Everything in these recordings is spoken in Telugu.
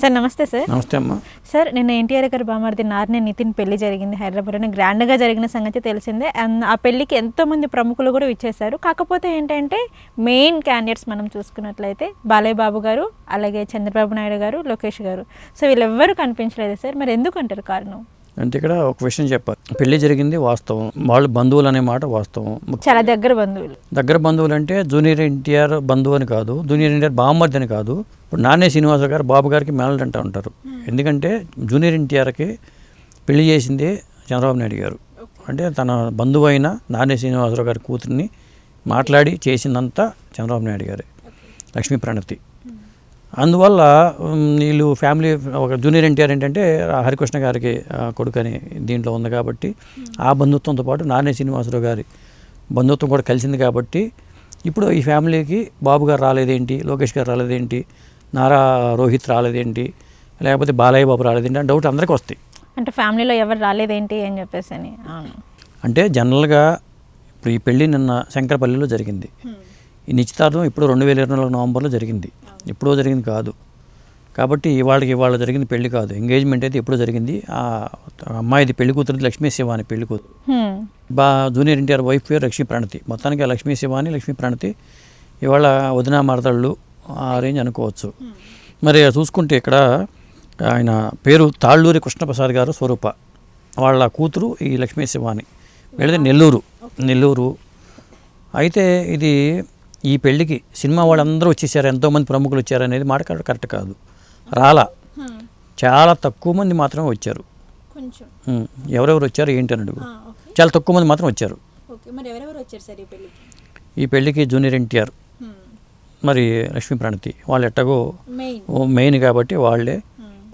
సార్ నమస్తే సార్. నమస్తే అమ్మా. సార్ నిన్న ఎన్టీఆర్ గారి బామర్ది నార్నే నితిన్ పెళ్ళి జరిగింది హైదరాబాద్లో గ్రాండ్గా జరిగిన సంగతి తెలిసిందే. అండ్ ఆ పెళ్ళికి ఎంతో మంది ప్రముఖులు కూడా ఇచ్చేశారు కాకపోతే ఏంటంటే మెయిన్ క్యాండిడేట్స్ మనం చూసుకున్నట్లయితే బాలయ్య బాబు గారు అలాగే చంద్రబాబు నాయుడు గారు లోకేష్ గారు. సో వీళ్ళెవ్వరూ కనిపించలేదు సార్. మరి ఎందుకు అంటారు కారణం? అంటే ఇక్కడ ఒక విషయం చెప్పాలి పెళ్ళి జరిగింది వాస్తవం. వాళ్ళు బంధువులు అనే మాట వాస్తవం. చాలా దగ్గర బంధువులు. దగ్గర బంధువులు అంటే జూనియర్ ఎన్టీఆర్ బంధువు అని కాదు జూనియర్ ఎన్టీఆర్ బామ్మర్ది అని కాదు. ఇప్పుడు నాన్నే శ్రీనివాసరావు గారు బాబు గారికి మేనల్డ్ అంటూ ఉంటారు. ఎందుకంటే జూనియర్ ఎన్టీఆర్కి పెళ్ళి చేసింది చంద్రబాబు నాయుడు గారు. అంటే తన బంధువు అయిన నాన్నే శ్రీనివాసరావు గారి కూతుర్ని మాట్లాడి చేసిందంతా చంద్రబాబు నాయుడు గారే. లక్ష్మీ ప్రణతి. అందువల్ల వీళ్ళు ఫ్యామిలీ ఒక జూనియర్ ఎన్టీఆర్ ఏంటంటే హరికృష్ణ గారికి కొడుకని దీంట్లో ఉంది కాబట్టి ఆ బంధుత్వంతో పాటు నానే శ్రీనివాసరావు గారి బంధుత్వం కూడా కలిసింది కాబట్టి ఇప్పుడు ఈ ఫ్యామిలీకి బాబు గారు రాలేదేంటి లోకేష్ గారు రాలేదేంటి నారా రోహిత్ రాలేదేంటి లేకపోతే బాలయ్య బాబు రాలేదేంటి అని డౌట్ అందరికీ వస్తాయి. అంటే ఫ్యామిలీలో ఎవరు రాలేదేంటి అని చెప్పేసి అని అంటే జనరల్గా ఇప్పుడు ఈ పెళ్ళి నిన్న శంకరపల్లిలో జరిగింది. ఈ నిశ్చితార్థం ఇప్పుడు రెండు వేల ఇరవై నాలుగు నవంబర్లో జరిగింది. ఎప్పుడో జరిగింది కాదు. కాబట్టి ఇవాళకి ఇవాళ జరిగింది పెళ్ళి కాదు. ఎంగేజ్మెంట్ అయితే ఎప్పుడో జరిగింది. ఆ అమ్మాయిది పెళ్ళి కూతురు లక్ష్మీ శివాని పెళ్ళి కూతురు. బా జూనియర్ ఎన్టీఆర్ వైఫ్ పేరు లక్ష్మీ ప్రణతి. మొత్తానికి ఆ లక్ష్మీ శివాని లక్ష్మీ ప్రణతి ఇవాళ వదినా మరదళ్ళు ఆ రేంజ్ అనుకోవచ్చు. మరి చూసుకుంటే ఇక్కడ ఆయన పేరు తాళ్ళూరి కృష్ణప్రసాద్ గారు స్వరూప. వాళ్ళ కూతురు ఈ లక్ష్మీ శివాని. వీళ్ళది నెల్లూరు. నెల్లూరు. అయితే ఇది ఈ పెళ్ళికి సినిమా వాళ్ళందరూ వచ్చేసారు ఎంతోమంది ప్రముఖులు వచ్చారు అనేది మాట కరెక్ట్ కాదు. రాలా. చాలా తక్కువ మంది మాత్రమే వచ్చారు. ఎవరెవరు వచ్చారు ఏంటి అని అడుగు. చాలా తక్కువ మంది మాత్రం వచ్చారు. ఈ పెళ్ళికి? జూనియర్ ఎన్టీఆర్ మరి లక్ష్మీ ప్రణతి. వాళ్ళు ఎట్టగో మెయిన్. కాబట్టి వాళ్ళే.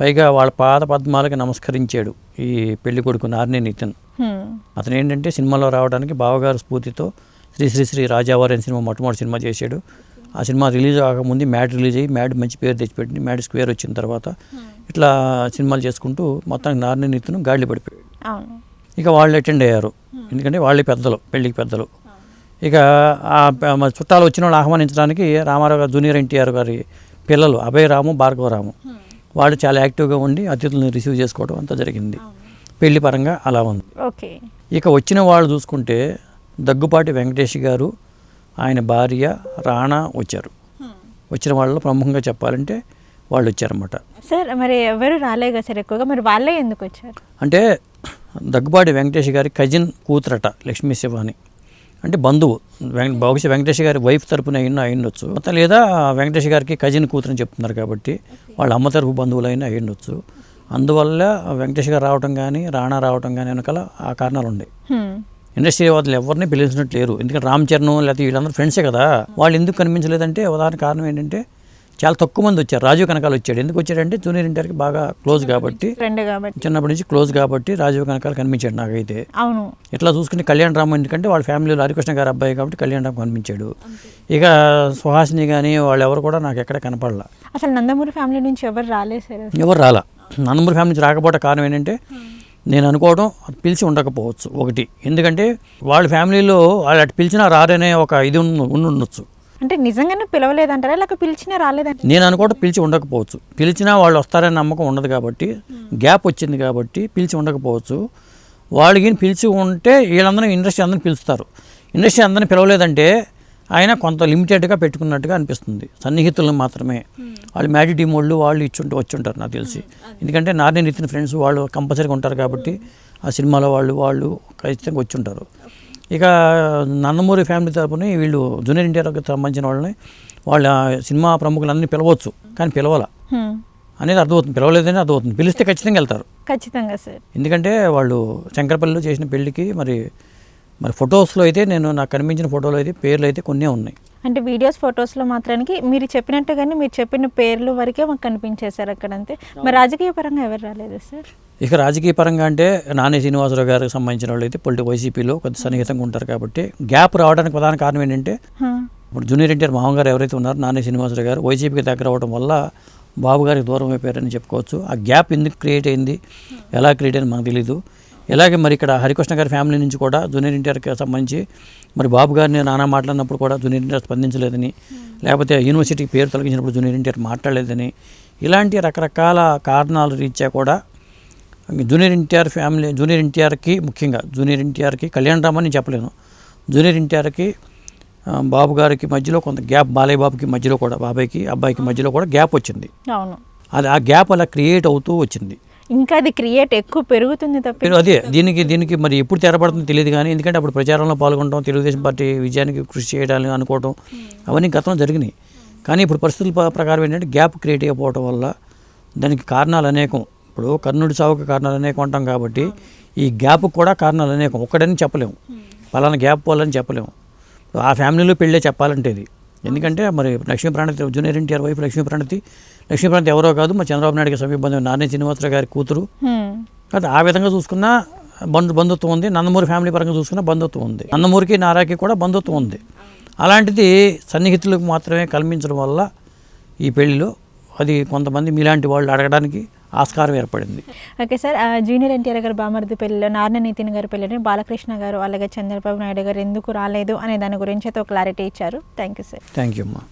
పైగా వాళ్ళ పాద పద్మాలకి నమస్కరించాడు ఈ పెళ్ళి కొడుకు నారిని నితిన్. అతను ఏంటంటే సినిమాలో రావడానికి బావగారు స్ఫూర్తితో శ్రీ శ్రీ శ్రీ రాజావారి అనే సినిమా మొట్టమొదటి సినిమా చేశాడు. ఆ సినిమా రిలీజ్ కాకముందు మ్యాడ్ రిలీజ్ అయ్యి మ్యాడ్ మంచి పేరు తెచ్చిపెట్టింది. మ్యాడ్ స్క్వేర్ వచ్చిన తర్వాత ఇట్లా సినిమాలు చేసుకుంటూ మొత్తానికి నారిని నితిన్ గాడిలో పడిపోయాడు. ఇక వాళ్ళు అటెండ్ అయ్యారు. ఎందుకంటే వాళ్ళే పెద్దలు పెళ్ళికి పెద్దలు. ఇక ఆ చుట్టాలు వచ్చిన వాళ్ళు ఆహ్వానించడానికి రామారావు గారు జూనియర్ ఎన్టీఆర్ గారి పిల్లలు అభయ్ రాము భార్గవరాము వాళ్ళు చాలా యాక్టివ్గా ఉండి అతిథులను రిసీవ్ చేసుకోవడం అంతా జరిగింది. పెళ్ళి పరంగా అలా ఉంది. ఓకే. ఇక వచ్చిన వాళ్ళు చూసుకుంటే దగ్గుపాటి వెంకటేష్ గారు ఆయన భార్య రాణా వచ్చారు. వచ్చిన వాళ్ళలో ప్రముఖంగా చెప్పాలంటే వాళ్ళు వచ్చారన్నమాట. సార్ మరి ఎవరు రాలే కదా సార్ ఎక్కువగా? మరి వాళ్ళే ఎందుకు వచ్చారు? అంటే దగ్గుబాటి వెంకటేష్ గారి కజిన్ కూతురట లక్ష్మీ శివాని. అంటే బంధువు. బహుశా వెంకటేష్ గారి వైఫ్ తరపున అయినా అయ్యుండొచ్చు. మొత్తం లేదా వెంకటేష్ గారికి కజిన్ కూతురని చెప్తున్నారు కాబట్టి వాళ్ళ అమ్మ తరపు బంధువులైనా అయ్యుండొచ్చు. అందువల్ల వెంకటేష్ గారు రావటం కానీ రాణా రావటం కానీ వెనకాల ఆ కారణాలు ఉన్నాయి. ఇండస్ట్రీ వాళ్ళు ఎవరిని పిలిచినట్టు లేరు ఎందుకంటే రామ్ చరణ్ లేకపోతే వీళ్ళందరూ ఫ్రెండ్సే కదా. వాళ్ళు ఎందుకు కనిపించలేదంటే ఉదాహరణ కారణం ఏంటంటే చాలా తక్కువ మంది వచ్చారు. రాజీవ్ కనకాల వచ్చాడు. ఎందుకు వచ్చాడంటే జూనియర్ ఇంటర్కి బాగా క్లోజ్ కాబట్టి. చిన్నప్పటి నుంచి క్లోజ్ కాబట్టి రాజీవ్ కనకాల కనిపించాడు నాకైతే. అవును. ఇట్లా చూసుకుంటే కళ్యాణ్ రామ్ ఎందుకంటే వాళ్ళ ఫ్యామిలీలో హరికృష్ణ గారి అబ్బాయి కాబట్టి కళ్యాణ్ రామ్ కనిపించాడు. ఇక సుహాసిని కానీ వాళ్ళు ఎవరు కూడా నాకు ఎక్కడ కనపడలా. అసలు నందమూరి ఫ్యామిలీ నుంచి ఎవరు రాలేదు ఎవరు రాలా? నందమూరి ఫ్యామిలీ నుంచి రాకపోవడం కారణం ఏంటంటే నేను అనుకోవడం పిలిచి ఉండకపోవచ్చు. ఒకటి. ఎందుకంటే వాళ్ళ ఫ్యామిలీలో వాళ్ళు అటు పిలిచినా రారనే ఒక ఇది ఉండొచ్చు అంటే నిజంగానే పిలవలేదంటారా? లేక పిలిచినా రాలేదంటారా? నేను అనుకోవడం పిలిచి ఉండకపోవచ్చు. పిలిచినా వాళ్ళు వస్తారనే నమ్మకం ఉండదు కాబట్టి గ్యాప్ వచ్చింది కాబట్టి పిలిచి ఉండకపోవచ్చు. వాళ్ళకి పిలిచి ఉంటే వీళ్ళందరూ ఇండస్ట్రీ అందరిని పిలుస్తారు. ఇండస్ట్రీ అందరిని పిలవలేదంటే ఆయన కొంత లిమిటెడ్గా పెట్టుకున్నట్టుగా అనిపిస్తుంది. సన్నిహితులను మాత్రమే. వాళ్ళు మ్యాడీ టీం వాళ్ళు వాళ్ళు ఇచ్చుంటూ వచ్చి ఉంటారు నాకు తెలిసి. ఎందుకంటే నారిని నితిన్ ఫ్రెండ్స్ వాళ్ళు కంపల్సరీగా ఉంటారు కాబట్టి ఆ సినిమాలో వాళ్ళు వాళ్ళు ఖచ్చితంగా వచ్చి ఉంటారు ఇక నందమూరి ఫ్యామిలీ తరపున వీళ్ళు జూనియర్ ఎన్టీఆర్కి సంబంధించిన వాళ్ళని వాళ్ళ సినిమా ప్రముఖులందరినీ పిలవచ్చు. కానీ పిలవాల. అనేది అర్థమవుతుంది. పిలవలేదని అర్థమవుతుంది. పిలిస్తే ఖచ్చితంగా వెళ్తారు. ఖచ్చితంగా సార్. ఎందుకంటే వాళ్ళు శంకరపల్లిలో చేసిన పెళ్ళికి మరి మరి ఫొటోస్లో అయితే నేను నాకు కనిపించిన ఫోటోలో అయితే పేర్లు అయితే కొన్నే ఉన్నాయి. అంటే వీడియోస్ ఫొటోస్లో మాత్రానికి మీరు చెప్పినట్టుగానే మీరు చెప్పిన పేర్లు వరకే మాకు కనిపించాయి సార్ అక్కడంతే. మరి రాజకీయ పరంగా ఎవరు రాలేదు సార్? ఇక రాజకీయ పరంగా అంటే నాని శ్రీనివాసరావు గారికి సంబంధించిన వాళ్ళు అయితే పొలిటి వైసీపీలో కొంచెం సన్నిహితంగా ఉంటారు కాబట్టి గ్యాప్ రావడానికి ప్రధాన కారణం ఏంటంటే. ఇప్పుడు జూనియర్ ఎన్టీఆర్ మామగారు గారు ఎవరైతే ఉన్నారో నాని శ్రీనివాసరావు గారు వైసీపీకి దగ్గర అవ్వడం వల్ల బాబు గారికి దూరం అయిపోయారని చెప్పుకోవచ్చు. ఆ గ్యాప్ ఎందుకు క్రియేట్ అయింది? ఎలా క్రియేట్ అయింది మనకు తెలీదు. ఇలాగే మరి ఇక్కడ హరికృష్ణ గారి ఫ్యామిలీ నుంచి కూడా జూనియర్ ఎన్టీఆర్కి సంబంధించి మరి బాబు గారిని నానా మాట్లాడినప్పుడు కూడా జూనియర్ ఎన్టీఆర్ స్పందించలేదని లేకపోతే యూనివర్సిటీకి పేరు తొలగించినప్పుడు జూనియర్ ఎన్టీఆర్ మాట్లాడలేదని ఇలాంటి రకరకాల కారణాలు రీత్యా కూడా జూనియర్ ఎన్టీఆర్ ఫ్యామిలీ జూనియర్ ఎన్టీఆర్కి ముఖ్యంగా జూనియర్ ఎన్టీఆర్కి కళ్యాణ్ రామని చెప్పలేను. జూనియర్ ఎన్టీఆర్కి బాబు గారికి మధ్యలో కొంత గ్యాప్ బాలయ్య బాబుకి మధ్యలో కూడా బాబాయ్కి అబ్బాయికి మధ్యలో కూడా గ్యాప్ వచ్చింది. అవును. అది ఆ గ్యాప్ అలా క్రియేట్ అవుతూ వచ్చింది. ఇంకా అది క్రియేట్ ఎక్కువ పెరుగుతుంది తప్ప అదే దీనికి దీనికి మరి ఎప్పుడు తెరపడుతుందో తెలియదు కానీ ఎందుకంటే అప్పుడు ప్రచారంలో పాల్గొనడం తెలుగుదేశం పార్టీ విజయానికి కృషి చేయడానికి అనుకోవడం అవన్నీ గతంలో జరిగినాయి. కానీ ఇప్పుడు పరిస్థితుల ప్ర- ప్రకారం ఏంటంటే గ్యాప్ క్రియేట్ అయిపోవడం వల్ల దానికి కారణాలు అనేకం. ఇప్పుడు కర్ణుడి సావుకి కారణాలు అనేకం అంటాం కాబట్టి ఈ గ్యాప్ కూడా కారణాలు అనేకం. ఒక్కడని చెప్పలేము పలానా గ్యాప్ పోవాలని చెప్పలేము ఆ ఫ్యామిలీలో పెళ్ళే చెప్పాలంటే ఇది. ఎందుకంటే మరి లక్ష్మీ ప్రణతి జూనియర్ ఎన్టీఆర్ వైఫ్ లక్ష్మీ ప్రణతి. లక్ష్మీ ప్రణతి ఎవరో కాదు మా చంద్రబాబు నాయుడుకి సమీపంలో నారాయణ శ్రీనివాసరావు గారి కూతురు. కాబట్టి ఆ విధంగా చూసుకున్నా బంధు బంధుత్వం ఉంది. నందమూరి ఫ్యామిలీ పరంగా చూసుకున్నా బంధుత్వం ఉంది. నందమూరికి నారాకి కూడా బంధుత్వం ఉంది. అలాంటిది సన్నిహితులకు మాత్రమే కల్పించడం వల్ల ఈ పెళ్ళిలో అది కొంతమంది మీలాంటి వాళ్ళు అడగడానికి ఆస్కారం ఏర్పడింది. ఓకే సార్ జూనియర్ ఎన్టీఆర్ గారు బామర్ది పెళ్ళిలో నారాయణ నితిన్ గారి పెళ్ళిని బాలకృష్ణ గారు అలాగే చంద్రబాబు నాయుడు గారు ఎందుకు రాలేదు అనే దాని గురించి అయితే ఒక క్లారిటీ ఇచ్చారు. Thank you sir. Thank you అమ్మా.